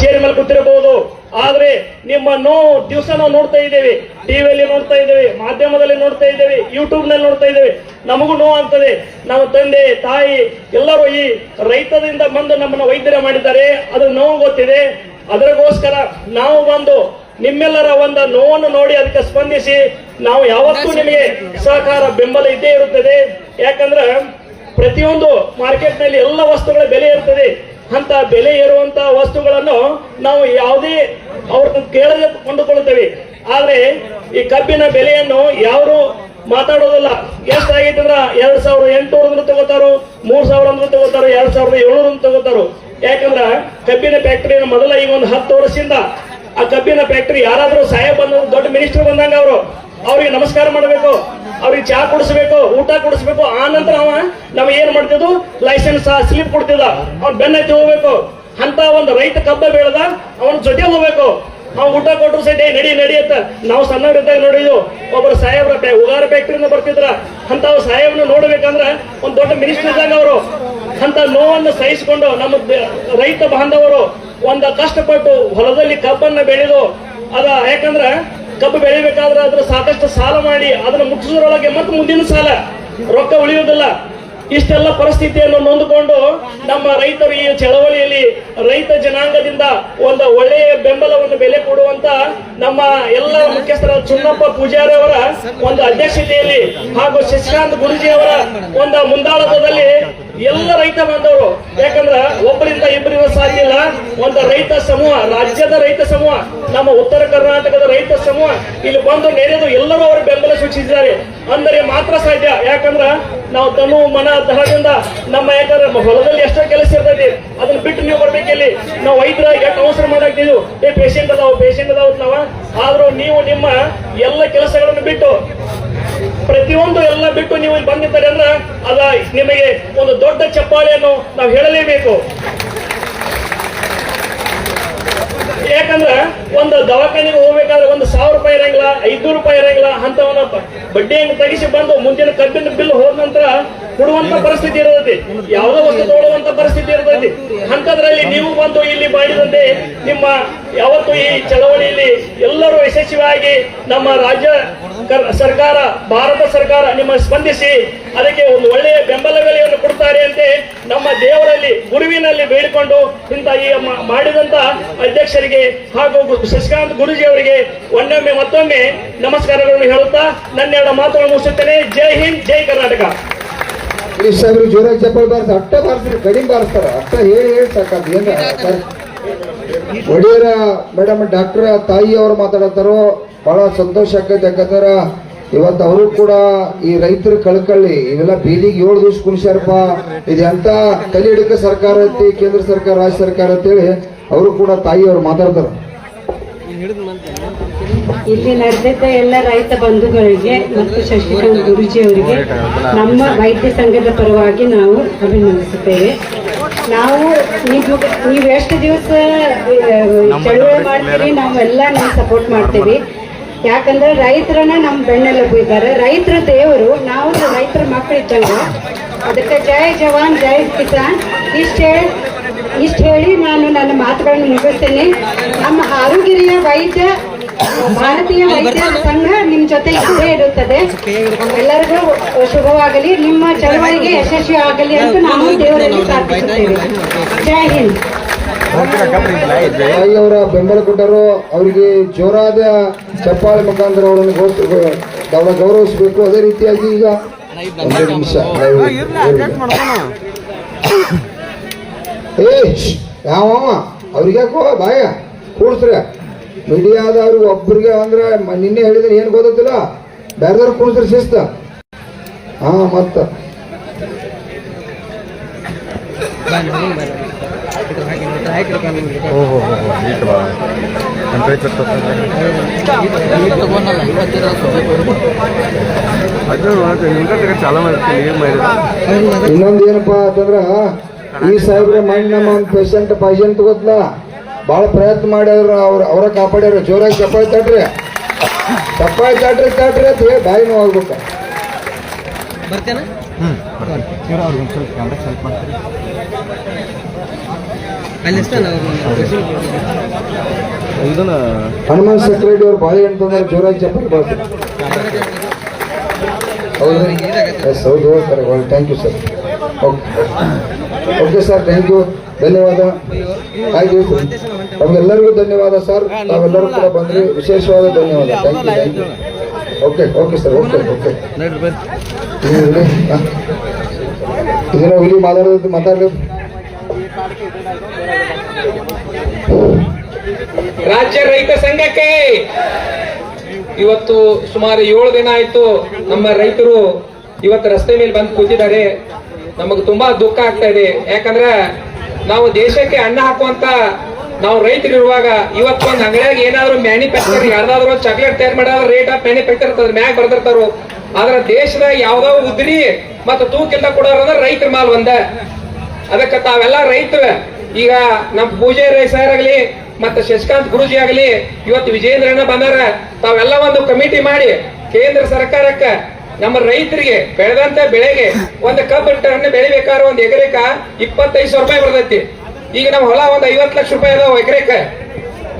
Chair ಮೇಲೆ ಕೂತಿರಬಹುದು. ಆದ್ರೆ ನಿಮ್ಮ ನೋವು ದಿವಸ ನಾವು ನೋಡ್ತಾ ಇದ್ದೇವೆ. ಟಿವಿಯಲ್ಲಿ ನೋಡ್ತಾ ಇದ್ದೇವೆ ಮಾಧ್ಯಮದಲ್ಲಿ ನೋಡ್ತಾ ಇದ್ದೇವೆ ಯೂಟ್ಯೂಬ್ನಲ್ಲಿ ನೋಡ್ತಾ ಇದ್ದೇವೆ. ನಮಗೂ ನೋವು ಅಂತದೆ ನಮ್ಮ ತಂದೆ ತಾಯಿ ಎಲ್ಲರೂ ಈ ರೈತದಿಂದ ಬಂದು ನಮ್ಮನ್ನ ವೈದ್ಯರ ಮಾಡಿದ್ದಾರೆ. ಅದು ನೋವು ಗೊತ್ತಿದೆ. ಅದರಗೋಸ್ಕರ ನಾವು ಬಂದು ನಿಮ್ಮೆಲ್ಲರ ಒಂದು ನೋವನ್ನು ನೋಡಿ ಅದಕ್ಕೆ ಸ್ಪಂದಿಸಿ ನಾವು ಯಾವತ್ತೂ ನಿಮಗೆ ಸಹಕಾರ ಬೆಂಬಲ ಇದ್ದೇ ಇರುತ್ತದೆ. ಯಾಕಂದ್ರೆ ಪ್ರತಿಯೊಂದು ಮಾರ್ಕೆಟ್ನಲ್ಲಿ ಎಲ್ಲ ವಸ್ತುಗಳ ಬೆಲೆ ಇರ್ತದೆ. ಅಂತ ಬೆಲೆ ಇರುವಂತ ವಸ್ತುಗಳನ್ನು ನಾವು ಯಾವುದೇ ಅವ್ರನ್ನ ಕೇಳದೆ ಕೊಂಡುಕೊಳ್ಳುತ್ತೇವೆ. ಆದ್ರೆ ಈ ಕಬ್ಬಿನ ಬೆಲೆಯನ್ನು ಯಾರು ಮಾತಾಡೋದಿಲ್ಲ. ಎಷ್ಟಾಗೈತೆ ಅಂದ್ರ ಎರಡ್ ಸಾವಿರದ ಎಂಟುನೂರ ಅಂದ್ರೆ ತಗೋತಾರು, ಮೂರ್ ಸಾವಿರ ಅಂದ್ರೆ ತಗೋತಾರು, ಎರಡ್ ಸಾವಿರದ ಏಳ್ನೂರ ಅಂತ ತಗೋತಾರು. ಯಾಕಂದ್ರ ಕಬ್ಬಿನ ಫ್ಯಾಕ್ಟರಿ ಮೊದಲ ಈಗ ಒಂದು ಹತ್ತು ವರ್ಷದಿಂದ ಆ ಕಬ್ಬಿನ ಫ್ಯಾಕ್ಟರಿ ಯಾರಾದ್ರೂ ಸಾಹೇಬ್ ಬಂದ ದೊಡ್ಡ ಮಿನಿಸ್ಟರ್ ಬಂದಂಗ ಅವರು. ಅವ್ರಿಗೆ ನಮಸ್ಕಾರ ಮಾಡಬೇಕು. ಅವ್ರಿಗೆ ಚಹಾ ಕುಡಿಸ್ಬೇಕು ಊಟ ಕುಡಿಸ್ಬೇಕು ಆ ನಂತರ ಅವ ನಾವ್ ಏನ್ ಮಾಡ್ತಿದ್ದು? Licence slip ಕೊಡ್ತಿದ್ದ. ಅವ್ನ್ ಬೆನ್ನತ್ತಿ ಹೋಗ್ಬೇಕು. ಅಂತ ಒಂದು ರೈತ ಕಬ್ಬ ಬೆಳೆದ ಅವನ ಜೊತೆ ಹೋಗ್ಬೇಕು. ಅವ್ನು ಊಟ ಕೊಟ್ಟರು ಸೈಡ್ "ಏ, ನಡಿ ನಡಿ ಅಂತ. ನಾವು ಸಣ್ಣವರಿದ್ದಾಗ ನೋಡಿದ್ವು ಒಬ್ಬರು ಸಾಹೇಬ್ರ ಉಗಾರ ಫ್ಯಾಕ್ಟ್ರಿಯಿಂದ ಬರ್ತಿದ್ರ. ಅಂತ ಸಾಹೇಬ್ನ ನೋಡ್ಬೇಕಂದ್ರ ಒಂದ್ ದೊಡ್ಡ ಮಿನಿಸ್ಟರ್ ಇದ್ದಾಗ ಅವರು. ಅಂತ ನೋವನ್ನು ಸಹಿಸಿಕೊಂಡು ನಮ್ಮ ರೈತ ಬಾಂಧವರು ಒಂದ ಕಷ್ಟಪಟ್ಟು ಹೊಲದಲ್ಲಿ ಕಬ್ಬನ್ನ ಬೆಳೆದು ಅದ ಯಾಕಂದ್ರ ಕಬ್ಬು ಬೆಳಿಬೇಕಾದ್ರೆ ಅದ್ರ ಸಾಕಷ್ಟು ಸಾಲ ಮಾಡಿ, ಅದನ್ನ ಮುಗಿಸೋದ್ರೊಳಗೆ ಮತ್ತೆ ಮುಂದಿನ ಸಾಲ. ರೊಕ್ಕ ಉಳಿಯುವುದಿಲ್ಲ. ಇಷ್ಟೆಲ್ಲ ಪರಿಸ್ಥಿತಿಯನ್ನು ನೊಂದುಕೊಂಡು ನಮ್ಮ ರೈತರು ಈ ಚಳವಳಿಯಲ್ಲಿ ರೈತ ಜನಾಂಗದಿಂದ ಒಂದು ಒಳ್ಳೆಯ ಬೆಂಬಲವನ್ನು ಬೆಲೆ ಕೊಡುವಂತ ನಮ್ಮ ಎಲ್ಲ ಮುಖ್ಯಸ್ಥರ ಚುನ್ನಪ್ಪ ಪೂಜಾರಿ ಅವರ ಒಂದು ಅಧ್ಯಕ್ಷತೆಯಲ್ಲಿ ಹಾಗೂ ಶಶಿಕಾಂತ್ ಗುರುಜಿ ಅವರ ಒಂದು ಮುಂದಾಳತ್ವದಲ್ಲಿ ಎಲ್ಲ ರೈತ ಬಾಂಧವರು ಸಾಧ್ಯ ಇಲ್ಲ ಒಂದು ರೈತ ಸಮೂಹ, ರಾಜ್ಯದ ರೈತ ಸಮೂಹ, ನಮ್ಮ ಉತ್ತರ ಕರ್ನಾಟಕದ ರೈತ ಸಮೂಹ, ಇಲ್ಲಿ ಬಂದು ನೆರೆದು ಎಲ್ಲರೂ ಅವರು ಬೆಂಬಲ ಸೂಚಿಸಿದ್ದಾರೆ. ಅಂದರೆ ಮಾತ್ರ ಸಾಧ್ಯ, ಯಾಕಂದ್ರ ನಾವು ತನು ಮನ ದಹದಿಂದ ನಮ್ಮ ಯಾಕಂದ್ರೆ ಹೊಲದಲ್ಲಿ ಎಷ್ಟೋ ಕೆಲಸ ಇರ್ತೈತಿ, ಅದನ್ನ ಬಿಟ್ಟು ನೀವು ಬರ್ಬೇಕು ಇಲ್ಲಿ. ನಾವು ವೈದ್ಯರ ಎಷ್ಟು ಅವಸರ ಮಾಡಾಕ್ತಿದ್ವು? ಏ ಪೇಷಂಟ್ ಅದಾವ ಪೇಷಂಟ್ ಅದಾವ ನಾವ ಆದ್ರೂ ನೀವು ನಿಮ್ಮ ಎಲ್ಲ ಕೆಲಸಗಳನ್ನು ಬಿಟ್ಟು, ಪ್ರತಿಯೊಂದು ಎಲ್ಲ ಬಿಟ್ಟು ನೀವು ಬಂದಿದ್ದಾರೆ ಅಂದ್ರೆ ಅದ ನಿಮಗೆ ಒಂದು ದೊಡ್ಡ ಚಪ್ಪಾಳೆಯನ್ನು ನಾವು ಹೇಳಲೇಬೇಕು ಯಾಕಂದ್ರೆ ಒಂದು ದವಾಖಾನೆಗೆ ಹೋಗ್ಬೇಕಾದ್ರೆ ಒಂದು ಸಾವಿರ ರೂಪಾಯಿ ಇರಂಗಿಲ್ಲ, ಐದ್ನೂರು ರೂಪಾಯಿ ಇರಂಗಿಲ್ಲ ಬ- ಬಡ್ಡಿಯನ್ನು ತೆಗಿಸಿ ಬಂದು ಮುಂದಿನ ಕಬ್ಬಿನ ಬಿಲ್ ಹೋದ ನಂತರ ಕೊಡುವಂತ ಪರಿಸ್ಥಿತಿ ಇರತೈತಿ ಯಾವುದೋ ವಸ್ತು ತಗೊಳ್ಳುವಂತ ಪರಿಸ್ಥಿತಿ ಇರತೈತಿ ಅಂತದ್ರಲ್ಲಿ ನೀವು ಬಂದು ಇಲ್ಲಿ ಮಾಡಿದಂತೆ ನಿಮ್ಮ ಯಾವತ್ತು ಈ ಚಳವಳಿಯಲ್ಲಿ ಎಲ್ಲರೂ ಯಶಸ್ವಿಯಾಗಿ ನಮ್ಮ ರಾಜ್ಯ ಕರ್- ಸರ್ಕಾರ, ಭಾರತ ಸರ್ಕಾರ ನಿಮ್ಮ ಸ್ಪಂದಿಸಿ, ಅದಕ್ಕೆ ಒಂದು ಒಳ್ಳೆಯ ಬೆಂಬಲ ಬೆಲೆಯನ್ನು ಕೊಡ್ತಾರೆ ಅಂತೆ ನಮ್ಮ ದೇವರಲ್ಲಿ ಗುರುವಿನಲ್ಲಿ ಬೇಡಿಕೊಂಡು ಇಂತ ಈ ಮಾಡಿದಂತ ಅಧ್ಯಕ್ಷರಿಗೆ ಹಾಗೂ ಶಶಿಕಾಂತ್ ಗುರುಜಿ ಅವರಿಗೆ ಒನ್ನೊಮ್ಮೆ ಮತ್ತೊಮ್ಮೆ ನಮಸ್ಕಾರಗಳನ್ನು ಹೇಳುತ್ತಾ, ನನ್ನೆರಡು ಮಾತುಗಳನ್ನು ಮುಗಿಸುತ್ತೇನೆ. ಜೈ ಹಿಂದ್, ಜೈ ಕರ್ನಾಟಕ. ಸಾಹೇಬ್ರು ಜೋರಾಗಿ ಚಪ್ಪಲ್ ಬಾರ್ಸ ಅಟ್ಟ ಬಾರಿಸ್ರಿ ಕಡಿಮೆ ಬಾರಿಸ್ತಾರ ಅಟ್ಟ ಹೇಳಿ ಹೇಳಿ ಸಾಕಾದ್ ಏನ ಒಡೆಯರ ಮೇಡಮ್ ಡಾಕ್ಟರ್ ತಾಯಿ ಅವ್ರು ಮಾತಾಡತ್ತಾರೋ ಬಹಳ ಸಂತೋಷ ಆಕೈತೆ ಯಾಕಂದ್ರ ಇವತ್ತು ಅವರು ಕೂಡ ಈ ರೈತರ ಕಳ್ಕಳ್ಳಿ ಇವೆಲ್ಲ ಬೀದಿಗೆ ಏಳು ದಿವಸ ಕುಣಿಸ್ಯಾರಪ್ಪ ಇದೆಂತ ಎಂತ ತಲೆ ಹಿಡಿಕ ಸರ್ಕಾರ ಐತಿ ಕೇಂದ್ರ ಸರ್ಕಾರ ರಾಜ್ಯ ಸರ್ಕಾರ ಅಂತೇಳಿ ಅವರು ಕೂಡ ತಾಯಿ ಅವ್ರು ಮಾತಾಡ್ತಾರ. ಇಲ್ಲಿ ನಡೆದಿದ್ದ ಎಲ್ಲ ರೈತ ಬಂಧುಗಳಿಗೆ ಮತ್ತು ಶಶಿಕಾಂತ್ ಗುರುಜಿ ಅವರಿಗೆ ನಮ್ಮ ವೈದ್ಯ ಸಂಘದ ಪರವಾಗಿ ನಾವು ಅಭಿನಂದಿಸುತ್ತೇವೆ. ನಾವು ನೀವು ನೀವು ಎಷ್ಟು ದಿವಸ ಚಳುವಳಿ ಮಾಡ್ತೀರಿ ನಾವೆಲ್ಲ ನಾವು ಸಪೋರ್ಟ್ ಮಾಡ್ತೀವಿ. ಯಾಕಂದ್ರೆ ರೈತರನ್ನ ನಮ್ಮ ಬೆನ್ನೆಲುಬು ಇದ್ದಾರೆ. ರೈತರ ದೇವರು ನಾವು ರೈತರ ಮಕ್ಕಳು ಇದ್ದಂಗೆ. ಅದಕ್ಕೆ ಜೈ ಜವಾನ್ ಜೈ ಕಿಸಾನ್. ಇಷ್ಟು ಇಷ್ಟು ಹೇಳಿ ನಾನು ನನ್ನ ಮಾತುಗಳನ್ನು ಮುಗಿಸ್ತೇನೆ. ನಮ್ಮ ಹಾರುಗಿರಿಯ ವೈದ್ಯ ಭಾರತೀಯ ವೈದ್ಯ ಸಂಘ ನಿಮ್ಮ ಜೊತೆ ಇದ್ದೇ ಇರುತ್ತದೆ ಎಲ್ಲರಿಗೂ ಶುಭವಾಗಲಿ ನಿಮ್ಮ ಚಳವಳಿಗೆ ಯಶಸ್ವಿ ಆಗಲಿ ಅಂತ ನಾನು ದೇವರಲ್ಲಿ ಪ್ರಾರ್ಥಿಸುತ್ತೇವೆ ಜೈ ಹಿಂದ್ ಅವರ ಬೆಂಬಲ ಕೊಟ್ಟರು ಅವರಿಗೆ ಜೋರಾದ ಚಪ್ಪಾಳೆ ಮುಖಾಂತರ ಅವರನ್ನು ಅವರ ಗೌರವಿಸಬೇಕು ಅದೇ ರೀತಿಯಾಗಿ ಈಗ ಒಂದು ನಿಮಿಷ ಏ ಯಾವ ಅವ್ರಿಗೆ ಯಾಕೋ ಬಾಯ ಕೂಡ್ಸ್ರಿ ಮೀಡಿಯಾದವ್ರು ಒಬ್ರಿಗೆ ಅಂದ್ರೆ ನಿನ್ನೆ ಹೇಳಿದ್ರೆ ಏನು ಗೊತ್ತಿಲ್ಲ ಬೇರೆದವ್ರು ಕುಣಿಸ್ರಿ ಶಿಸ್ತ. ಹಾ ಮತ್ತ. ಇನ್ನೊಂದು ಏನಪ್ಪಾ ಅಂತಂದ್ರ ಈ ಸಾಹೇಬ್ರೆ ಮೈಂಡ್ ನಮ್ಮ ಒಂದು ಪೇಷಂಟ್ ಪೇಷಂಟ್ ಗೊತ್ತಲ್ಲ? ಭಾಳ ಪ್ರಯತ್ನ ಮಾಡ್ಯಾರ ಅವ್ರ ಅವರ ಕಾಪಾಡ್ಯಾರ. ಜೋರಾಗಿ ಚಪ್ಪಾಳಿ ತಟ್ರಿ. ಚಪ್ಪಾಳಿ ತಟ್ರಿ ತಟ್ರಿ ಅಂತ ಹೇಳಿ ಬಾಯಿ ನೋವು ಆಗ್ಬೇಕು ಹನುಮಾನ್ ಸೆಕ್ರೆಟರಿ ಅವ್ರು ಬಾಯಿ ಅಂತಂದ್ರೆ ಜೋರಾಗಿ ಚಪ್ಪಲಿ ಬರ್ತಾರೆ ಹೌದ್ರಿ ಎಸ್ ಹೌದು ಹೇಳ್ತಾರೆ. Thank you sir okay okay sir thank you ಧನ್ಯವಾದ. ಆಯ್ತು ತಮಗೆಲ್ಲರಿಗೂ ಧನ್ಯವಾದ ಸರ್. ನಾವೆಲ್ಲರೂ ಕೂಡ. ಬಂದ್ರಿ ವಿಶೇಷವಾದ ಧನ್ಯವಾದ. Thank you thank you okay okay sir okay okay ಇದನ್ನ ಹುಲಿ ಮಾತಾಡೋದು ಮಾತಾಡಲಿ ರಾಜ್ಯ ರೈತ ಸಂಘಕ್ಕೆ ಇವತ್ತು ಸುಮಾರು ಏಳು ದಿನ ಆಯ್ತು ನಮ್ಮ ರೈತರು ಇವತ್ತು ರಸ್ತೆ ಮೇಲೆ ಬಂದು ಕೂತಿದ್ದಾರೆ. ನಮಗೆ ತುಂಬಾ ದುಃಖ ಆಗ್ತಾ ಇದೆ. ಯಾಕಂದ್ರೆ ನಾವು ದೇಶಕ್ಕೆ ಅನ್ನ ಹಾಕುವಂತ ನಾವು ರೈತರಿರುವಾಗ ಇವತ್ತು ಒಂದು ಅಂಗಡಿಯಾಗ ಏನಾದ್ರು ಮ್ಯಾನುಫ್ಯಾಕ್ಚರ್ ಯಾರ್ದಾದ್ರು ಒಂದು ಚಾಕ್ಲೇಟ್ ತಯಾರು ಮಾಡೋದ್ರ ರೇಟ್ ಆಫ್ ಮ್ಯಾನುಫ್ಯಾಕ್ಚರ್ ಮ್ಯಾಗ ಬರ್ದಿರ್ತಾರು. ಆದ್ರೆ ದೇಶದಾಗ ಯಾವ್ದೋ ಉದ್ರಿ ಮತ್ತು ತೂಕಿಂದ ಕೊಡೋರಂದ್ರೆ ರೈತರ ಮಾಲ್ ಒಂದ. ಅದಕ್ಕೆ ತಾವೆಲ್ಲ ರೈತರ. ಈಗ ನಮ್ಮ ರೈ ಸರ್ ಆಗಲಿ ಮತ್ತೆ ಶಶಿಕಾಂತ್ ಗುರುಜಿ ಆಗಲಿ, ಇವತ್ತು ವಿಜೇಂದ್ರನ ಬಂದಾರ. ತಾವೆಲ್ಲ ಒಂದು ಕಮಿಟಿ ಮಾಡಿ ಕೇಂದ್ರ ಸರ್ಕಾರಕ್ಕ ನಮ್ಮ ರೈತರಿಗೆ ಬೆಳೆದಂತ ಬೆಳೆಗೆ ಒಂದು ಕಬ್ ಹಣ್ಣು ಬೆಳಿಬೇಕಾದ್ರೆ ಒಂದು ಎಕರೆಕ ಇಪ್ಪತ್ತೈದು ಸಾವಿರ ರೂಪಾಯಿ ಬರ್ತೈತಿ. ಈಗ ನಮ್ಮ ಹೊಲ ಒಂದು ಐವತ್ತು ಲಕ್ಷ ರೂಪಾಯಿ ಅದಾವ ಎಕರೆಕ.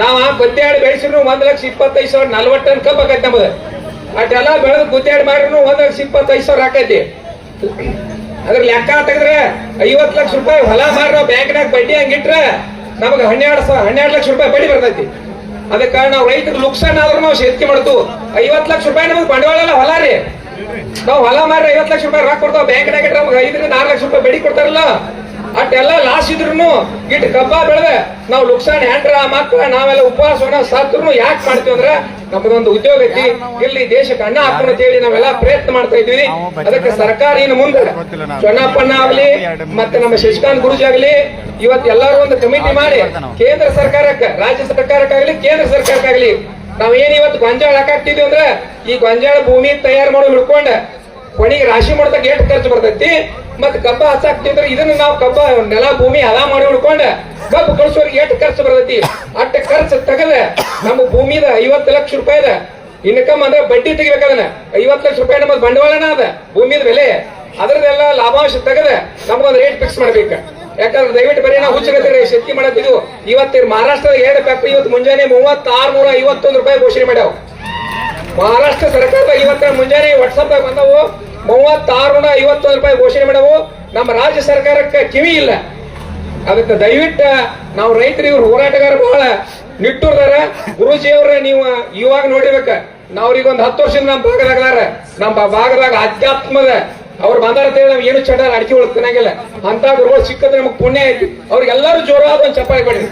ನಾವು ಗುದ್ದಾಡಿ ಬೆಳೆಸಿದ್ರು ಒಂದ್ ಲಕ್ಷ ಇಪ್ಪತ್ತೈದು ಸಾವಿರ ನಲ್ವತ್ತು ಟನ್ ಕಬ್ ಆಕೈತಿ ನಮ್ದು. ಅಷ್ಟೆಲ್ಲ ಬೆಳೆದು ಗುದ್ದಾಡಿ ಮಾಡಿದ್ರು ಒಂದ್ ಲಕ್ಷ ಇಪ್ಪತ್ತೈದು ಸಾವಿರ ಆಕೈತಿ. ಅದ್ರ ಲೆಕ್ಕ ತೆಗೆದ್ರೆ ಐವತ್ ಲಕ್ಷ ರೂಪಾಯಿ ಹೊಲ ಮಾರಿ ನಾವು ಬ್ಯಾಂಕ್ನಾಗ ಬಡ್ಡಿ ಹಂಗಿಟ್ರೆ ನಮಗೆ ಹನ್ನೆರಡು ಸಾವಿರ ಹನ್ನೆರಡು ಲಕ್ಷ ರೂಪಾಯಿ ಬಡ್ಡಿ ಬರ್ತೈತಿ. ಅದಕ್ಕೆ ನಾವು ರೈತರು ಲುಕ್ಸಾನ್ ಆದ್ರೂ ನಾವು ಶೇತಿ ಮಾಡ್ತು ಐವತ್ ಲಕ್ಷ ರೂಪಾಯಿ ನಮಗೆ ಬಂಡವಾಳ ಹೊಲ ರೀ. ನಾವು ಹೊಲ ಮಾರಿ ಐವತ್ ಲಕ್ಷ ರೂಪಾಯಿ ರೊಕ್ಕ ಕೊಡ್ತಾವ ಬ್ಯಾಂಕ್ನಾಗ ಇಟ್ರೆ ನಮ್ಗೆ ಐದರಿಂದ ಆರು ಲಕ್ಷ ರೂಪಾಯಿ ಬೆಡಿ ಕೊಡ್ತಾರಲ್ಲ. ಅಟ್ಟೆಲ್ಲ ಲಾಸ್ ಇದ್ರು ಇಟ್ಟು ಕಬ್ಬ ಬೆಳೆದೆ ನಾವು ಲುಕ್ಸಾನ್ ಹೆಂಡ್ರ ಮಕ್ಕಳ ನಾವೆಲ್ಲ ಉಪವಾಸವನ್ನ ಸತ್ರು ಯಾಕೆ ಮಾಡ್ತೀವಿ ಅಂದ್ರೆ ನಮ್ದೊಂದು ಉದ್ಯೋಗ ಐತಿ. ಇಲ್ಲಿ ದೇಶಕ್ಕೆ ಅಣ್ಣ ಅಂತ ಹೇಳಿ ನಾವೆಲ್ಲ ಪ್ರಯತ್ನ ಮಾಡ್ತಾ ಇದೀವಿ ಅದಕ್ಕೆ ಸರ್ಕಾರ ಇನ್ನು ಮುಂದೆ ಚೊಣ್ಣಪ್ಪಣ್ಣ ಆಗ್ಲಿ, ಮತ್ತೆ ನಮ್ಮ ಶಶಿಕಾಂತ್ ಗುರುಜಿ ಆಗ್ಲಿ, ಇವತ್ತು ಎಲ್ಲರೂ ಒಂದು ಕಮಿಟಿ ಮಾಡಿ ಕೇಂದ್ರ ಸರ್ಕಾರಕ್ಕೆ, ರಾಜ್ಯ ಸರ್ಕಾರಕ್ಕಾಗ್ಲಿ, ಕೇಂದ್ರ ಸರ್ಕಾರಕ್ಕಾಗ್ಲಿ ನಾವ್ ಏನ್ ಇವತ್ತು ಗೊಂಜಾಳ ಹಾಕಾಕ್ತಿದ್ವಿ ಅಂದ್ರೆ, ಈ ಗೊಂಜಾಳ ಭೂಮಿ ತಯಾರು ಮಾಡೋ ಹಿಡ್ಕೊಂಡ ಕೊನೆಗೆ ರಾಶಿ ಮಾಡ್ದಾಗ ಎಷ್ಟು ಖರ್ಚು ಬರ್ತೈತಿ? ಮತ್ ಕಬ್ಬ ಹಸಾಕ್ತಿದ್ರೆ ಇದನ್ನ ನಾವು ಕಬ್ಬ, ನೆಲ, ಭೂಮಿ ಹದ ಮಾಡಿ ಹಿಡ್ಕೊಂಡ ಕಬ್ಬು ಕಳ್ಸೋರಿಗೆ ಎಷ್ಟು ಖರ್ಚು ಬರ್ತೈತಿ? ಅಟ್ಟ ಖರ್ಚು ತೆಗದ ನಮ್ಮ ಭೂಮಿದ ಐವತ್ತು ಲಕ್ಷ ರೂಪಾಯಿದ ಇನ್ಕಮ್ ಅಂದ್ರೆ ಬಡ್ಡಿ ತೆಗಿಬೇಕದನ್ನ ಐವತ್ತು ಲಕ್ಷ ರೂಪಾಯಿ ನಮ್ಮ ಬಂಡವಾಳನ ಅದ, ಭೂಮಿದ ಬೆಲೆ. ಅದರದೆಲ್ಲ ಲಾಭಾಂಶ ತೆಗೆದ ನಮಗೊಂದು ರೇಟ್ ಫಿಕ್ಸ್ ಮಾಡ್ಬೇಕ. ಯಾಕಂದ್ರೆ ದಯವಿಟ್ಟು ಬರೀ ನಾವು ಶಕ್ತಿ ಮಾಡತ್ತಿದ್ವು ಇವತ್ತು ಮಹಾರಾಷ್ಟ್ರದ ಎರಡು ಫ್ಯಾಕ್ಟ್ರಿ ಇವತ್ತು ಮುಂಜಾನೆ ಮೂವತ್ತಾರು ನೂರ ಐವತ್ತೊಂದು ರೂಪಾಯಿ ಘೋಷಣೆ ಮಾಡ್ಯಾವ. ಮಹಾರಾಷ್ಟ್ರ ಸರ್ಕಾರದಾಗ ಇವತ್ತ ಮುಂಜಾನೆ ವಾಟ್ಸಪ್ ಬಂದವು ಮೂವತ್ತಾರು ನೂರ ಐವತ್ತೊಂದು ರೂಪಾಯಿ ಘೋಷಣೆ ಮಾಡವು ನಮ್ಮ ರಾಜ್ಯ ಸರ್ಕಾರಕ್ಕೆ ಕಿವಿ ಇಲ್ಲ. ಅದಕ್ಕೆ ದಯವಿಟ್ಟು ನಾವು ರೈತರು ಇವ್ರು ಹೋರಾಟಗಾರ ಬಹಳ ನಿಟ್ಟುರ್ದಾರ. ಗುರೂಜಿ ಅವ್ರ, ನೀವು ಇವಾಗ ನೋಡಿರ್ಬೇಕ ನಾವ್ರಿಗೊಂದು ಹತ್ತು ವರ್ಷದಿಂದ ನಮ್ಮ ಭಾಗದಾಗದಾರ ನಮ್ಮ ಭಾಗದಾಗ ಅಧ್ಯಾತ್ಮದ ಅವ್ರು ಬಂದಾರ ಅಂತ ಹೇಳಿ ನಾವು ಏನು ಚಟ ಅಡಿಕೆ ಒಳಗೆ ಅಂತ ಗುರುಗಳು ಸಿಕ್ಕದ್ರೆ ನಮಗೆ ಪುಣ್ಯ ಐತಿ. ಅವ್ರಿಗೆಲ್ಲರೂ ಜೋರಾದ ಒಂದು ಚಪ್ಪಾಳೆ ಕೊಡಿ.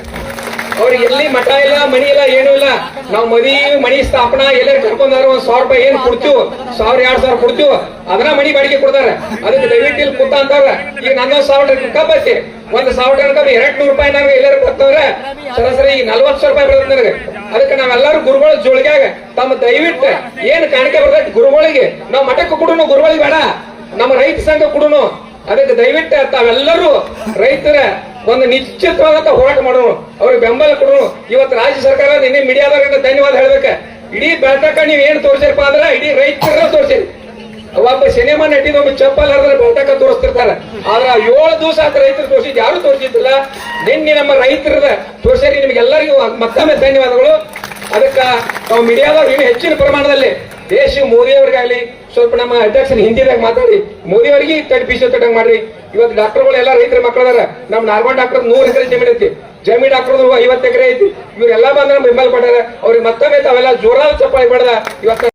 ಅವ್ರಿಗೆ ಎಲ್ಲಿ ಮಠ ಇಲ್ಲ ಮಣಿ ಇಲ್ಲ, ಏನೂ ಇಲ್ಲ. ನಾವು ಮದಿ ಮಣಿ ಸ್ಥಾಪನಾ, ಎಲ್ಲರೂ ಕರ್ಕೊಂಡಾರ ಒಂದ್ ಸಾವಿರ ರೂಪಾಯಿ ಏನ್ ಕೊಡ್ತೀವಿ, ಸಾವಿರ, ಎರಡ್ ಸಾವಿರ ಕೊಡ್ತೀವಿ, ಅದನ್ನ ಮಣಿ ಬಾಡಿಗೆ ಕೊಡ್ತಾರ. ಅದಕ್ಕೆ ದಯವಿಟ್ಟು ಇಲ್ಲಿ ಕೂತ ಅಂತಾರ ಈಗ ನನ್ನ ಸಾವಿರ ಐತಿ. ಒಂದ್ ಸಾವಿರ ಎರಡ್ ನೂರು ರೂಪಾಯಿ ನಾವು ಎಲ್ಲರೂ ಕೊಡ್ತವ್ರೆ. ಸರಾಸರಿ ಈಗ ನಲ್ವತ್ತು ಸಾವಿರ ರೂಪಾಯಿ ಬರ್ತದೆ ನನಗೆ. ಅದಕ್ಕೆ ನಾವೆಲ್ಲರೂ ಗುರುಗಳ ಜೋಳಿಗ್ಯಾಗ ತಮ್ಮ ದಯವಿಟ್ಟು ಏನ್ ಕಾಣಿಕೆ ಬರ್ತೈತಿ ಗುರುಗಳಿಗೆ, ನಾವು ಮಠಕ್ಕೆ ಕೊಡೋನು ಗುರುಗಳಿಗೆ ಬೇಡ. ನಮ್ಮ ರೈತ ಸಂಘ ಕೂಡ ಅದಕ್ಕೆ ದಯವಿಟ್ಟು ತಾವೆಲ್ಲರೂ ರೈತರ ಒಂದು ನಿಶ್ಚಿತವಾದಂತ ಹೋರಾಟ ಮಾಡೋಣ. ಅವ್ರಿಗೆ ಬೆಂಬಲ ಕೊಡು ಇವತ್ತು ರಾಜ್ಯ ಸರ್ಕಾರ ನಿನ್ನೆ ಮೀಡಿಯಾದಾಗ ಧನ್ಯವಾದ ಹೇಳ್ಬೇಕ. ಇಡೀ ಬೆಟ್ಟಕ ನೀವ್ ಏನ್ ತೋರ್ಸಿರಪ್ಪ ಅಂದ್ರೆ ಇಡೀ ರೈತರ ತೋರಿಸಿರಿ. ಒಬ್ಬ ಸಿನಿಮಾ ನಟಿದ ಒಬ್ಬ ಚಪ್ಪಲ್ ಹರಿದ್ರೆ ಬೆಳ್ತಕ್ಕ ತೋರಿಸ್ತಿರ್ತಾರ. ಆದ್ರ ಏಳು ದಿವಸ ಆತ ರೈತರು ತೋರಿಸಿದ್ ಯಾರು ತೋರಿಸಿದ್ದಿಲ್ಲ. ನಿನ್ನೆ ನಮ್ಮ ರೈತರ ತೋರಿಸಿರಿ. ನಿಮ್ಗೆಲ್ಲರಿಗೂ ಮತ್ತೊಮ್ಮೆ ಧನ್ಯವಾದಗಳು. ಅದಕ್ಕ ನಾವು ಮೀಡಿಯಾದವ್ರು ಇನ್ನೂ ಹೆಚ್ಚಿನ ಪ್ರಮಾಣದಲ್ಲಿ ದೇಶ ಮೋದಿ ಅವ್ರಿಗಾಗ್ಲಿ ಸ್ವಲ್ಪ ನಮ್ಮ ಅಧ್ಯಕ್ಷನ ಹಿಂದಿದಾಗ ಮಾತಾಡಿ, ಮೋದಿ ಅವರಿಗೆ ತಡಿಪಿಸೋ ತಡಂಗ್ ಮಾಡ್ರಿ. ಇವತ್ತು ಡಾಕ್ಟರ್ಗಳು ಎಲ್ಲ ರೈತರ ಮಕ್ಕಳದಾರ. ನಮ್ಮ ನಾರ್ಮಲ್ ಡಾಕ್ಟರ್ ನೂರ್ ಎಕರೆ ಜಮೀನ್ ಐತಿ. ಜಮೀನ್ ಡಾಕ್ಟರ್ ಐವತ್ತು ಎಕರೆ ಐತಿ. ಇವರೆಲ್ಲ ಬಂದ್ರೆ ಬೆಂಬಲ ಪಡ್ಯಾರ ಅವ್ರಿಗೆ ಮತ್ತೊಮ್ಮೆ ತಾವೆಲ್ಲ ಜೋರಾದ ಚಪ್ಪಾಳಿ ಪಡೆದ ಇವತ್ತು